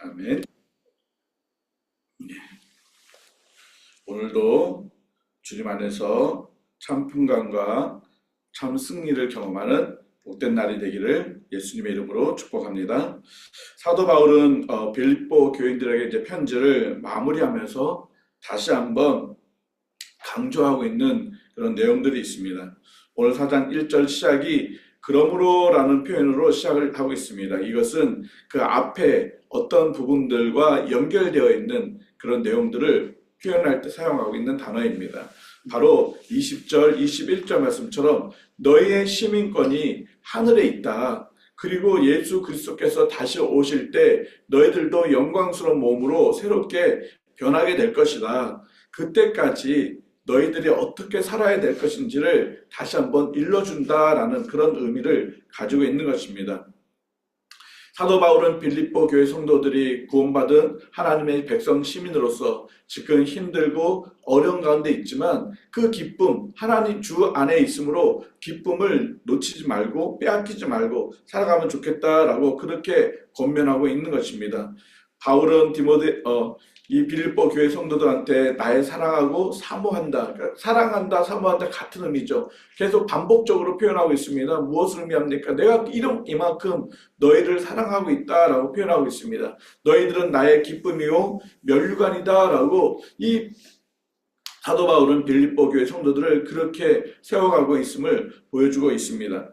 아멘. 네. 오늘도 주님 안에서 참 평강과 참 승리를 경험하는 복된 날이 되기를 예수님의 이름으로 축복합니다. 사도 바울은 어, 빌립보 교인들에게 이제 편지를 마무리하면서 다시 한번 강조하고 있는 그런 내용들이 있습니다. 오늘 4장 1절 시작이 그러므로라는 표현으로 시작을 하고 있습니다. 이것은 그 앞에 어떤 부분들과 연결되어 있는 그런 내용들을 표현할 때 사용하고 있는 단어입니다. 바로 20절, 21절 말씀처럼 너희의 시민권이 하늘에 있다. 그리고 예수 그리스도께서 다시 오실 때 너희들도 영광스러운 몸으로 새롭게 변하게 될 것이다. 그때까지 너희들이 어떻게 살아야 될 것인지를 다시 한번 일러준다라는 그런 의미를 가지고 있는 것입니다. 사도 바울은 빌립보 교회 성도들이 구원받은 하나님의 백성 시민으로서 지금 힘들고 어려운 가운데 있지만 그 기쁨, 하나님 주 안에 있으므로 기쁨을 놓치지 말고 빼앗기지 말고 살아가면 좋겠다라고 그렇게 권면하고 있는 것입니다. 바울은 디모데 어, 이 빌립보 교회 성도들한테 나의 사랑하고 사모한다, 그러니까 사랑한다, 사모한다 같은 의미죠. 계속 반복적으로 표현하고 있습니다. 무엇을 의미합니까? 내가 이름 이만큼 너희를 사랑하고 있다라고 표현하고 있습니다. 너희들은 나의 기쁨이요 멸류관이다라고 이 사도 바울은 빌립보 교회 성도들을 그렇게 세워가고 있음을 보여주고 있습니다.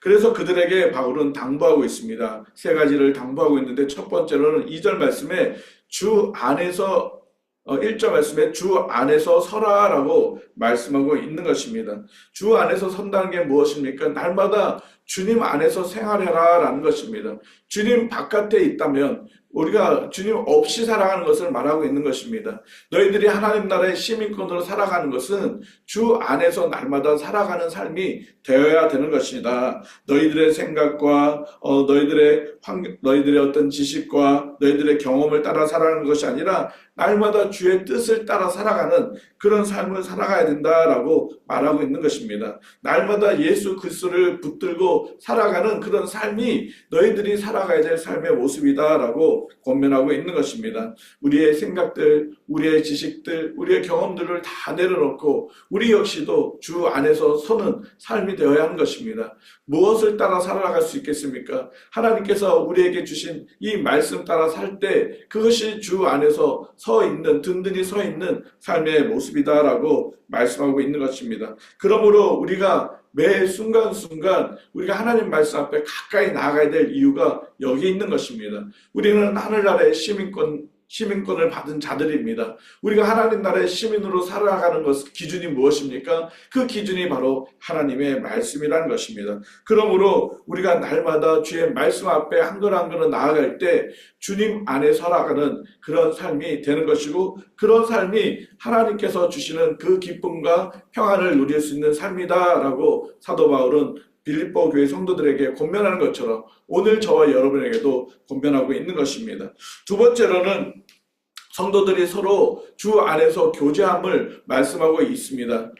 그래서 그들에게 바울은 당부하고 있습니다. 세 가지를 당부하고 있는데 첫 번째로는 2절 말씀에 주 안에서 어, 1절 말씀에 주 안에서 서라라고 말씀하고 있는 것입니다. 주 안에서 선다는 게 무엇입니까? 날마다 주님 안에서 생활해라라는 것입니다. 주님 바깥에 있다면 우리가 주님 없이 살아가는 것을 말하고 있는 것입니다. 너희들이 하나님 나라의 시민권으로 살아가는 것은 주 안에서 날마다 살아가는 삶이 되어야 되는 것이다. 너희들의 생각과 어, 너희들의 환, 너희들의 어떤 지식과 너희들의 경험을 따라 살아가는 것이 아니라 날마다 주의 뜻을 따라 살아가는 그런 삶을 살아가야 된다라고 말하고 있는 것입니다. 날마다 예수 그리스도를 붙들고 살아가는 그런 삶이 너희들이 살아가야 될 삶의 모습이다라고 권면하고 있는 것입니다. 우리의 생각들, 우리의 지식들, 우리의 경험들을 다 내려놓고 우리 역시도 주 안에서 서는 삶이 되어야 하는 것입니다. 무엇을 따라 살아갈 수 있겠습니까? 하나님께서 우리에게 주신 이 말씀 따라 살 때 그것이 주 안에서 서 있는 든든히 서 있는 삶의 모습이다라고 말씀하고 있는 것입니다. 그러므로 우리가 매 순간순간 우리가 하나님 말씀 앞에 가까이 나아가야 될 이유가 여기 있는 것입니다. 우리는 하늘나라의 시민권 시민권을 받은 자들입니다. 우리가 하나님 나라의 시민으로 살아가는 것 기준이 무엇입니까? 그 기준이 바로 하나님의 말씀이라는 것입니다. 그러므로 우리가 날마다 주의 말씀 앞에 한 걸 한 걸음 나아갈 때 주님 안에 살아가는 그런 삶이 되는 것이고 그런 삶이 하나님께서 주시는 그 기쁨과 평안을 누릴 수 있는 삶이다라고 사도 바울은 빌립보 교회 성도들에게 권면하는 것처럼 오늘 저와 여러분에게도 권면하고 있는 것입니다. 두 번째로는 성도들이 서로 주 안에서 교제함을 말씀하고 있습니다.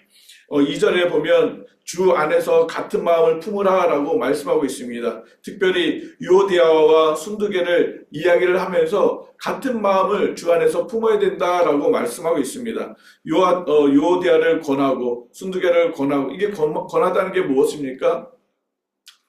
어, 2절에 보면 주 안에서 같은 마음을 품으라라고 말씀하고 있습니다. 특별히 유오디아와 순두개를 이야기를 하면서 같은 마음을 주 안에서 품어야 된다라고 말씀하고 있습니다. 유아, 어, 유오디아를 권하고 순두개를 권하고 이게 권, 권하다는 게 무엇입니까?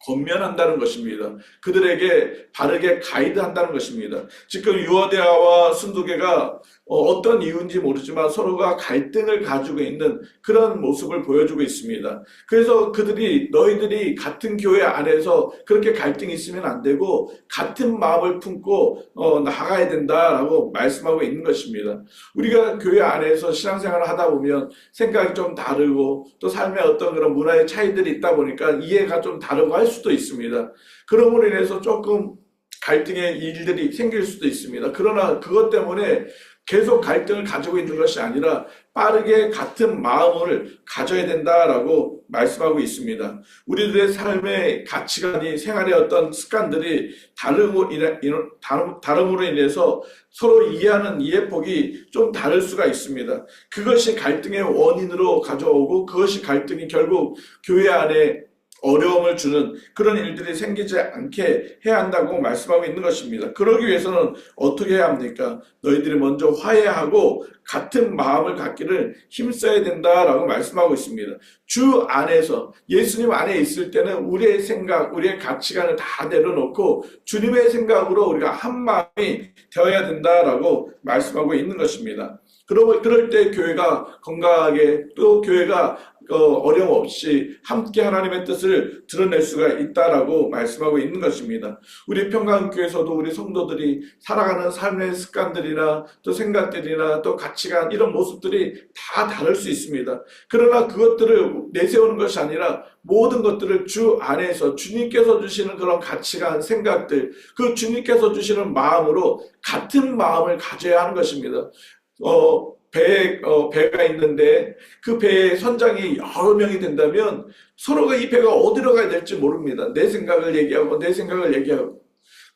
권면한다는 것입니다. 그들에게 바르게 가이드한다는 것입니다. 지금 유어대아와 순두개가 어, 떤 이유인지 모르지만 서로가 갈등을 가지고 있는 그런 모습을 보여주고 있습니다. 그래서 그들이 너희들이 같은 교회 안에서 그렇게 갈등이 있으면 안 되고 같은 마음을 품고 어, 나가야 된다라고 말씀하고 있는 것입니다. 우리가 교회 안에서 신앙생활을 하다 보면 생각이 좀 다르고 또 삶의 어떤 그런 문화의 차이들이 있다 보니까 이해가 좀 다르고 할 수도 있습니다. 그러므로 인해서 조금 갈등의 일들이 생길 수도 있습니다. 그러나 그것 때문에 계속 갈등을 가지고 있는 것이 아니라 빠르게 같은 마음을 가져야 된다라고 말씀하고 있습니다. 우리들의 삶의 가치관이 생활의 어떤 습관들이 다름으로 인해서 서로 이해하는 이해폭이 좀 다를 수가 있습니다. 그것이 갈등의 원인으로 가져오고 그것이 갈등이 결국 교회 안에 어려움을 주는 그런 일들이 생기지 않게 해야 한다고 말씀하고 있는 것입니다. 그러기 위해서는 어떻게 해야 합니까? 너희들이 먼저 화해하고 같은 마음을 갖기를 힘써야 된다라고 말씀하고 있습니다. 주 안에서 예수님 안에 있을 때는 우리의 생각, 우리의 가치관을 다 내려놓고 주님의 생각으로 우리가 한 마음이 되어야 된다라고 말씀하고 있는 것입니다. 그러- 그럴 때 교회가 건강하게 또 교회가 어, 어려움 없이 함께 하나님의 뜻을 드러낼 수가 있다라고 말씀하고 있는 것입니다. 우리 평강교회에서도 우리 성도들이 살아가는 삶의 습관들이나 또 생각들이나 또 가치관 이런 모습들이 다 다를 수 있습니다. 그러나 그것들을 내세우는 것이 아니라 모든 것들을 주 안에서 주님께서 주시는 그런 가치관, 생각들, 그 주님께서 주시는 마음으로 같은 마음을 가져야 하는 것입니다. 어, 배, 어, 배가 있는데 그 배에 선장이 여러 명이 된다면 서로가 이 배가 어디로 가야 될지 모릅니다. 내 생각을 얘기하고 내 생각을 얘기하고.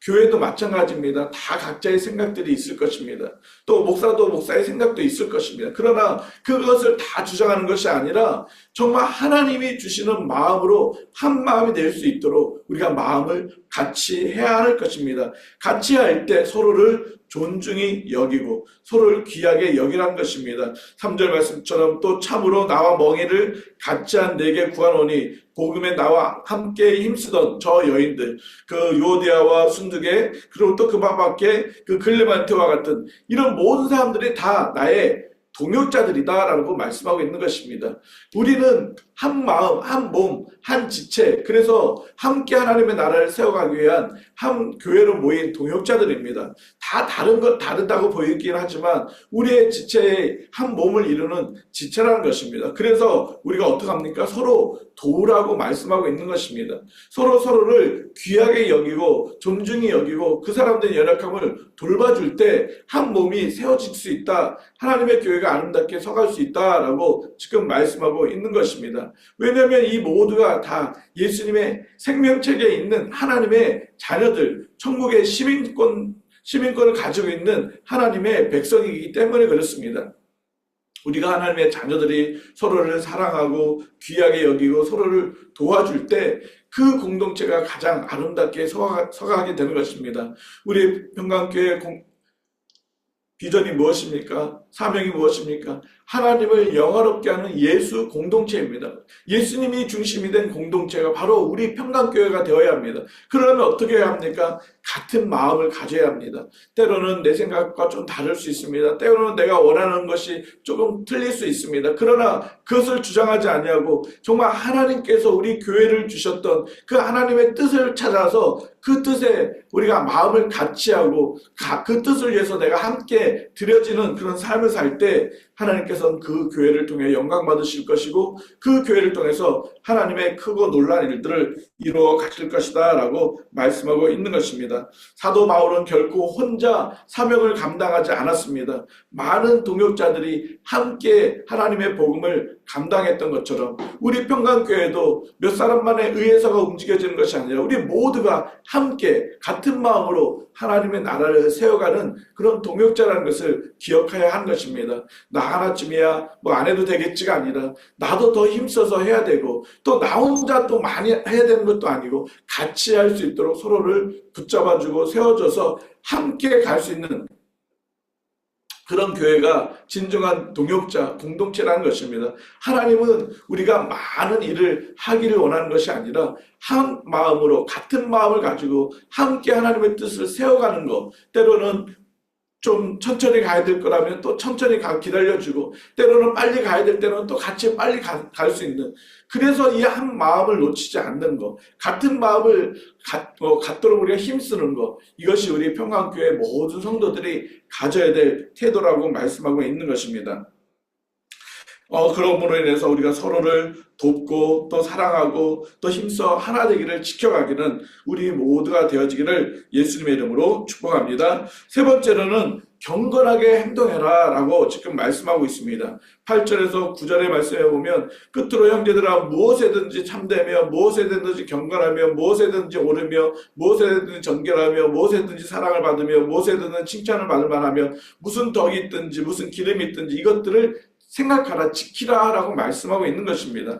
교회도 마찬가지입니다. 다 각자의 생각들이 있을 것입니다. 또 목사도 목사의 생각도 있을 것입니다. 그러나 그것을 다 주장하는 것이 아니라 정말 하나님이 주시는 마음으로 한 마음이 될 수 있도록 우리가 마음을 같이 해야 할 것입니다. 같이 할 때 서로를 존중히 여기고 서로를 귀하게 여기라는 것입니다. 3절 말씀처럼 또 참으로 나와 멍에를 같이 한 내게 구하노니 복음에 나와 함께 힘쓰던 저 여인들 그 요디아와 순두계 그리고 또 그 밖에 그 글레만테와 같은 이런 모든 사람들이 다 나의 동역자들이다라고 말씀하고 있는 것입니다. 우리는 한 마음, 한 몸, 한 지체, 그래서 함께 하나님의 나라를 세워가기 위한 한 교회로 모인 동역자들입니다. 다 다른 것, 다르다고 보이긴 하지만 우리의 지체의 한 몸을 이루는 지체라는 것입니다. 그래서 우리가 어떡합니까? 서로 도우라고 말씀하고 있는 것입니다. 서로 서로를 귀하게 여기고 존중히 여기고 그 사람들의 연약함을 돌봐줄 때 한 몸이 세워질 수 있다. 하나님의 교회가 아름답게 서갈 수 있다라고 지금 말씀하고 있는 것입니다. 왜냐하면 이 모두가 다 예수님의 생명체계에 있는 하나님의 자녀들, 천국의 시민권, 시민권을 가지고 있는 하나님의 백성이기 때문에 그렇습니다. 우리가 하나님의 자녀들이 서로를 사랑하고 귀하게 여기고 서로를 도와줄 때 그 공동체가 가장 아름답게 서가, 서가게 되는 것입니다. 우리 평강교회 공, 비전이 무엇입니까? 사명이 무엇입니까? 하나님을 영화롭게 하는 예수 공동체입니다. 예수님이 중심이 된 공동체가 바로 우리 평강교회가 되어야 합니다. 그러면 어떻게 해야 합니까? 같은 마음을 가져야 합니다. 때로는 내 생각과 좀 다를 수 있습니다. 때로는 내가 원하는 것이 조금 틀릴 수 있습니다. 그러나 그것을 주장하지 아니하고 정말 하나님께서 우리 교회를 주셨던 그 하나님의 뜻을 찾아서 그 뜻에 우리가 마음을 같이 하고 그 뜻을 위해서 내가 함께 드려지는 그런 삶을 살 때 하나님께서는 그 교회를 통해 영광 받으실 것이고 그 교회를 통해서 하나님의 크고 놀란 일들을 이루어 가실 것이다 라고 말씀하고 있는 것입니다. 사도 바울은 결코 혼자 사명을 감당하지 않았습니다. 많은 동역자들이 함께 하나님의 복음을 감당했던 것처럼 우리 평강교회도 몇 사람만에 의해서가 움직여지는 것이 아니라 우리 모두가 함께 같은 마음으로 하나님의 나라를 세워가는 그런 동역자라는 것을 기억해야 하는 것입니다. 나 하나쯤이야 뭐 안 해도 되겠지가 아니라 나도 더 힘써서 해야 되고 또 나 혼자 또 많이 해야 되는 것도 아니고 같이 할 수 있도록 서로를 붙잡아주고 세워줘서 함께 갈 수 있는 그런 교회가 진정한 동역자, 공동체라는 것입니다. 하나님은 우리가 많은 일을 하기를 원하는 것이 아니라 한 마음으로 같은 마음을 가지고 함께 하나님의 뜻을 세워가는 것. 때로는 좀 천천히 가야 될 거라면 또 천천히 가, 기다려주고 때로는 빨리 가야 될 때는 또 같이 빨리 갈 수 있는. 그래서 이 한 마음을 놓치지 않는 것 같은 마음을 갖, 어, 갖도록 우리가 힘쓰는 것 이것이 우리 평강교회 모든 성도들이 가져야 될 태도라고 말씀하고 있는 것입니다. 어, 그러므로 인해서 우리가 서로를 돕고 또 사랑하고 또 힘써 하나 되기를 지켜가기는 우리 모두가 되어지기를 예수님의 이름으로 축복합니다. 세 번째로는 경건하게 행동해라 라고 지금 말씀하고 있습니다. 8절에서 9절의 말씀에 보면 끝으로 형제들아 무엇에든지 참되며 무엇에든지 경건하며 무엇에든지 오르며 무엇에든지 정결하며 무엇에든지 사랑을 받으며 무엇에든지 칭찬을 받을 만하며 무슨 덕이 있든지 무슨 기름이 있든지 이것들을 생각하라 지키라 라고 말씀하고 있는 것입니다.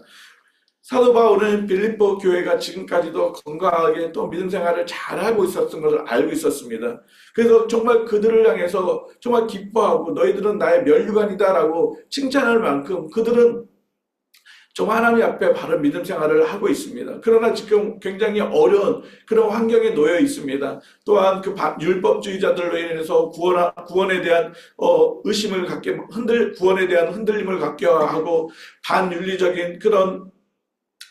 사도 바울은 빌립보 교회가 지금까지도 건강하게 또 믿음 생활을 잘하고 있었던 것을 알고 있었습니다. 그래서 정말 그들을 향해서 정말 기뻐하고 너희들은 나의 멸류관이다라고 칭찬할 만큼 그들은 좀 하나님 앞에 바른 믿음 생활을 하고 있습니다. 그러나 지금 굉장히 어려운 그런 환경에 놓여 있습니다. 또한 그 율법주의자들로 인해서 구원, 구원에 대한 어, 의심을 갖게 흔들 구원에 대한 흔들림을 갖게 하고 반윤리적인 그런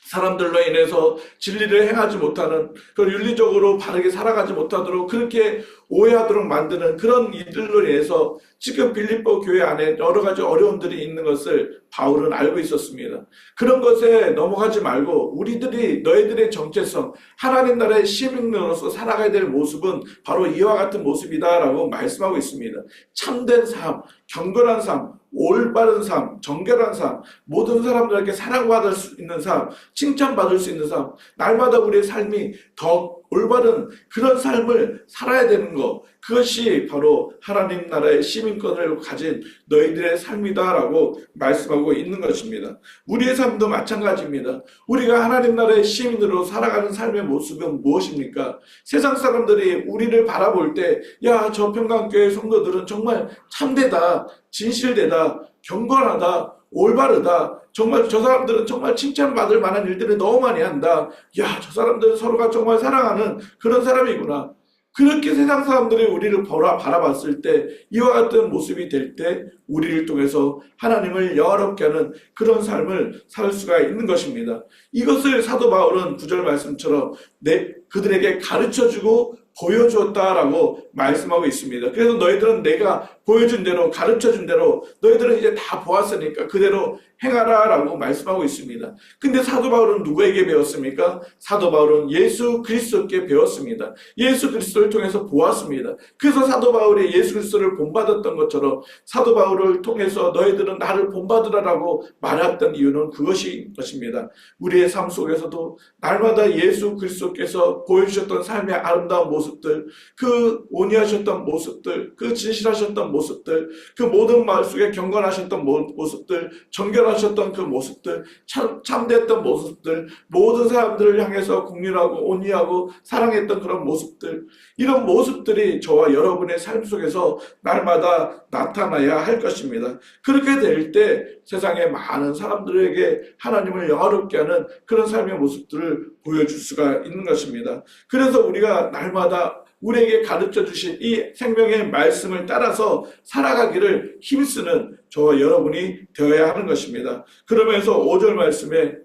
사람들로 인해서 진리를 행하지 못하는 그 윤리적으로 바르게 살아가지 못하도록 그렇게 오해하도록 만드는 그런 이들로 인해서 지금 빌립보 교회 안에 여러 가지 어려움들이 있는 것을 바울은 알고 있었습니다. 그런 것에 넘어가지 말고 우리들이 너희들의 정체성, 하나님 나라의 시민으로서 살아가야 될 모습은 바로 이와 같은 모습이다라고 말씀하고 있습니다. 참된 삶, 경건한 삶, 올바른 삶, 정결한 삶, 모든 사람들에게 사랑받을 수 있는 삶, 칭찬받을 수 있는 삶, 날마다 우리의 삶이 더 올바른 그런 삶을 살아야 되는 것, 그것이 바로 하나님 나라의 시민권을 가진 너희들의 삶이다라고 말씀하고 있는 것입니다. 우리의 삶도 마찬가지입니다. 우리가 하나님 나라의 시민으로 살아가는 삶의 모습은 무엇입니까? 세상 사람들이 우리를 바라볼 때, 야, 저 평강교회 성도들은 정말 참되다, 진실되다, 경건하다, 올바르다. 정말 저 사람들은 정말 칭찬받을 만한 일들을 너무 많이 한다. 야, 저 사람들은 서로가 정말 사랑하는 그런 사람이구나. 그렇게 세상 사람들이 우리를 보라, 바라봤을 때 이와 같은 모습이 될 때 우리를 통해서 하나님을 영화롭게 하는 그런 삶을 살 수가 있는 것입니다. 이것을 사도 바울은 구절 말씀처럼 내, 그들에게 가르쳐 주고 보여주었다라고 말씀하고 있습니다. 그래서 너희들은 내가 보여준 대로 가르쳐 준 대로 너희들은 이제 다 보았으니까 그대로 행하라라고 말씀하고 있습니다. 근데 사도 바울은 누구에게 배웠습니까? 사도 바울은 예수 그리스도께 배웠습니다. 예수 그리스도를 통해서 보았습니다. 그래서 사도 바울이 예수 그리스도를 본받았던 것처럼 사도 바울을 통해서 너희들은 나를 본받으라라고 말했던 이유는 그것이 것입니다. 우리의 삶 속에서도 날마다 예수 그리스도께서 보여주셨던 삶의 아름다운 모습들, 그 온유하셨던 모습들, 그 진실하셨던 모습들, 그 모든 말 속에 경건하셨던 모습들, 정결 하셨던 그 모습들, 참, 참됐던 모습들, 모든 사람들을 향해서 국률하고 온유하고 사랑했던 그런 모습들, 이런 모습들이 저와 여러분의 삶 속에서 날마다 나타나야 할 것입니다. 그렇게 될 때 세상에 많은 사람들에게 하나님을 영화롭게 하는 그런 삶의 모습들을 보여줄 수가 있는 것입니다. 그래서 우리가 날마다 우리에게 가르쳐 주신 이 생명의 말씀을 따라서 살아가기를 힘쓰는 저와 여러분이 되어야 하는 것입니다. 그러면서 5절 말씀에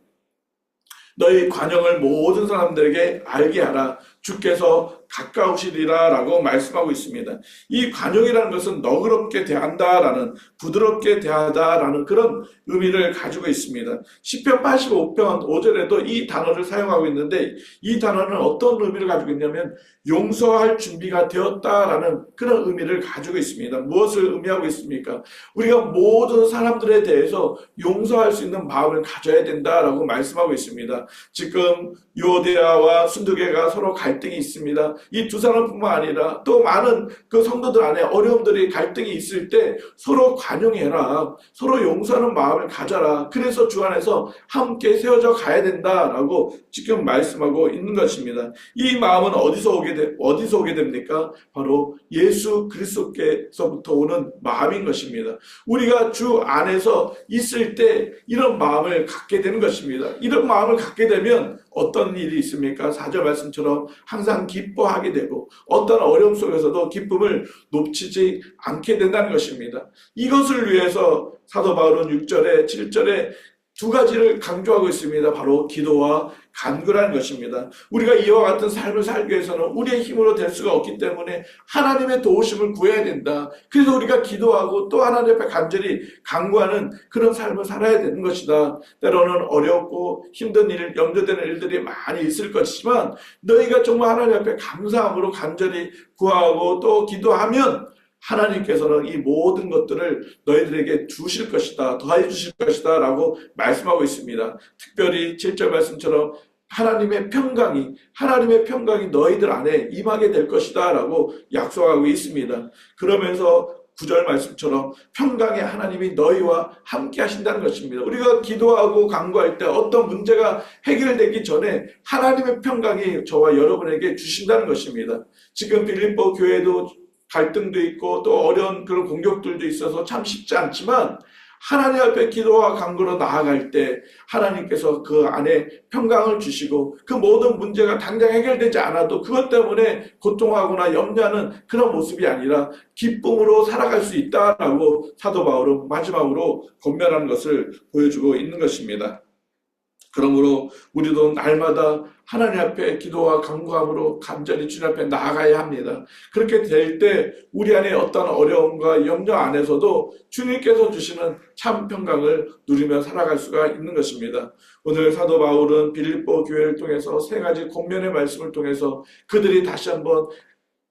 너희 관영을 모든 사람들에게 알게 하라. 주께서 가까우시리라 라고 말씀하고 있습니다. 이 관용이라는 것은 너그럽게 대한다라는 부드럽게 대하다라는 그런 의미를 가지고 있습니다. 시편 85편 5절에도 이 단어를 사용하고 있는데 이 단어는 어떤 의미를 가지고 있냐면 용서할 준비가 되었다라는 그런 의미를 가지고 있습니다. 무엇을 의미하고 있습니까? 우리가 모든 사람들에 대해서 용서할 수 있는 마음을 가져야 된다라고 말씀하고 있습니다. 지금 요데아와 순두개가 서로 갈등이 있습니다. 이 두 사람뿐만 아니라 또 많은 그 성도들 안에 어려움들이 갈등이 있을 때 서로 관용해라. 서로 용서하는 마음을 가져라. 그래서 주 안에서 함께 세워져 가야 된다라고 지금 말씀하고 있는 것입니다. 이 마음은 어디서 오게 되, 어디서 오게 됩니까? 바로 예수 그리스도께서부터 오는 마음인 것입니다. 우리가 주 안에서 있을 때 이런 마음을 갖게 되는 것입니다. 이런 마음을 갖게 되면 어떤 일이 있습니까? 사절 말씀처럼 항상 기뻐하 게 되고 어떤 어려움 속에서도 기쁨을 놓치지 않게 된다는 것입니다. 이것을 위해서 사도 바울은 6절에 7절에 두 가지를 강조하고 있습니다. 바로 기도와 간구라는 것입니다. 우리가 이와 같은 삶을 살기 위해서는 우리의 힘으로 될 수가 없기 때문에 하나님의 도우심을 구해야 된다. 그래서 우리가 기도하고 또 하나님 앞에 간절히 간구하는 그런 삶을 살아야 되는 것이다. 때로는 어렵고 힘든 일, 염려되는 일들이 많이 있을 것이지만 너희가 정말 하나님 앞에 감사함으로 간절히 구하고 또 기도하면 하나님께서는 이 모든 것들을 너희들에게 주실 것이다, 더해 주실 것이다 라고 말씀하고 있습니다. 특별히 7절 말씀처럼 하나님의 평강이, 하나님의 평강이 너희들 안에 임하게 될 것이다 라고 약속하고 있습니다. 그러면서 구절 말씀처럼 평강의 하나님이 너희와 함께 하신다는 것입니다. 우리가 기도하고 간구할 때 어떤 문제가 해결되기 전에 하나님의 평강이 저와 여러분에게 주신다는 것입니다. 지금 빌립보 교회도 갈등도 있고 또 어려운 그런 공격들도 있어서 참 쉽지 않지만 하나님 앞에 기도와 간구로 나아갈 때 하나님께서 그 안에 평강을 주시고 그 모든 문제가 당장 해결되지 않아도 그것 때문에 고통하거나 염려하는 그런 모습이 아니라 기쁨으로 살아갈 수 있다라고 사도 바울은 마지막으로 권면하는 것을 보여주고 있는 것입니다. 그러므로 우리도 날마다 하나님 앞에 기도와 간구함으로 간절히 주님 앞에 나아가야 합니다. 그렇게 될 때 우리 안에 어떤 어려움과 염려 안에서도 주님께서 주시는 참 평강을 누리며 살아갈 수가 있는 것입니다. 오늘 사도 바울은 빌립보 교회를 통해서 세 가지 권면의 말씀을 통해서 그들이 다시 한번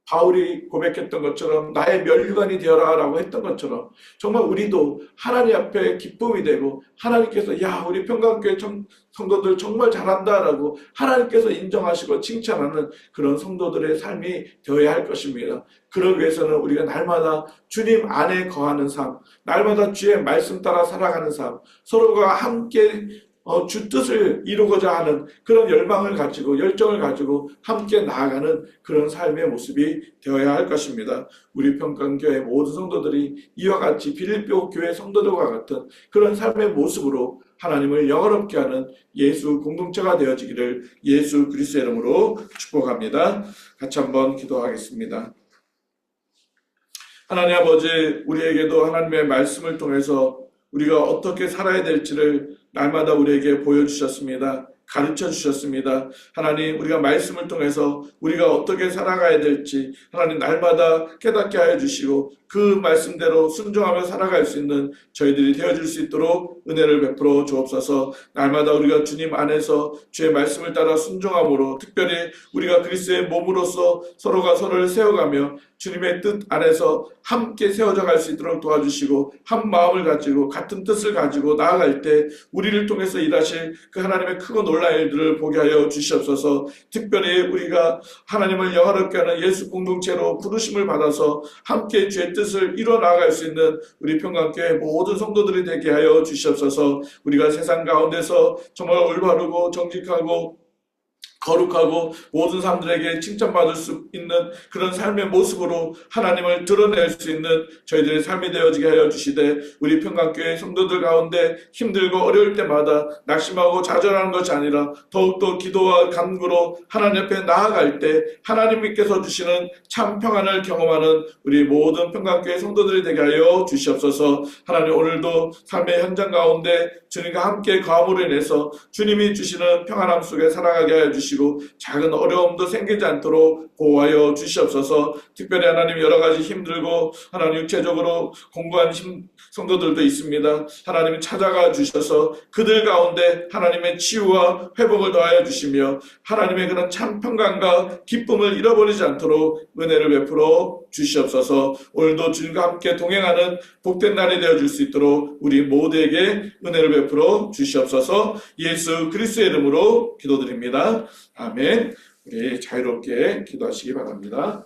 바울이 고백했던 것처럼 나의 멸류관이 되어라 라고 했던 것처럼 정말 우리도 하나님 앞에 기쁨이 되고 하나님께서 야 우리 평강교회 청- 성도들 정말 잘한다 라고 하나님께서 인정하시고 칭찬하는 그런 성도들의 삶이 되어야 할 것입니다. 그러기 위해서는 우리가 날마다 주님 안에 거하는 삶, 날마다 주의 말씀 따라 살아가는 삶, 서로가 함께 어, 주 뜻을 이루고자 하는 그런 열망을 가지고 열정을 가지고 함께 나아가는 그런 삶의 모습이 되어야 할 것입니다. 우리 평강교회 모든 성도들이 이와 같이 빌립보 교회 성도들과 같은 그런 삶의 모습으로 하나님을 영어롭게 하는 예수 공동체가 되어지기를 예수 그리스도의 이름으로 축복합니다. 같이 한번 기도하겠습니다. 하나님 아버지 우리에게도 하나님의 말씀을 통해서 우리가 어떻게 살아야 될지를 날마다 우리에게 보여주셨습니다. 가르쳐 주셨습니다. 하나님, 우리가 말씀을 통해서 우리가 어떻게 살아가야 될지 하나님 날마다 깨닫게 하여 주시고 그 말씀대로 순종하며 살아갈 수 있는 저희들이 되어줄 수 있도록 은혜를 베풀어 주옵소서. 날마다 우리가 주님 안에서 주의 말씀을 따라 순종함으로 특별히 우리가 그리스도의 몸으로서 서로가 서로를 세워가며 주님의 뜻 안에서 함께 세워져 갈 수 있도록 도와주시고 한 마음을 가지고 같은 뜻을 가지고 나아갈 때 우리를 통해서 일하실 그 하나님의 크고 놀라운 일들을 보게 하여 주시옵소서. 특별히 우리가 하나님을 영화롭게 하는 예수 공동체로 부르심을 받아서 함께 주의 뜻을 이뤄 나아갈 수 있는 우리 평강교회 모든 성도들이 되게 하여 주시옵소서. 우리가 세상 가운데서 정말 올바르고 정직하고 거룩하고 모든 사람들에게 칭찬받을 수 있는 그런 삶의 모습으로 하나님을 드러낼 수 있는 저희들의 삶이 되어지게 하여 주시되 우리 평강교회 성도들 가운데 힘들고 어려울 때마다 낙심하고 좌절하는 것이 아니라 더욱더 기도와 간구로 하나님 앞에 나아갈 때 하나님께서 주시는 참 평안을 경험하는 우리 모든 평강교회 성도들이 되게 하여 주시옵소서. 하나님 오늘도 삶의 현장 가운데 주님과 함께 거함으로 인해서 주님이 주시는 평안함 속에 살아가게 하여 주시 고 작은 어려움도 생기지 않도록 보호하여 주시옵소서 특별히 하나님 여러 가지 힘들고 하나님 육체적으로 공부한 힘, 성도들도 있습니다. 하나님 찾아가 주셔서 그들 가운데 하나님의 치유와 회복을 더하여 주시며 하나님의 그런 참 평강과 기쁨을 잃어버리지 않도록 은혜를 베풀어 주시옵소서 오늘도 주님과 함께 동행하는 복된 날이 되어 줄 수 있도록 우리 모두에게 은혜를 베풀어 주시옵소서 예수 그리스도의 이름으로 기도드립니다. 아멘. 우리 자유롭게 기도하시기 바랍니다.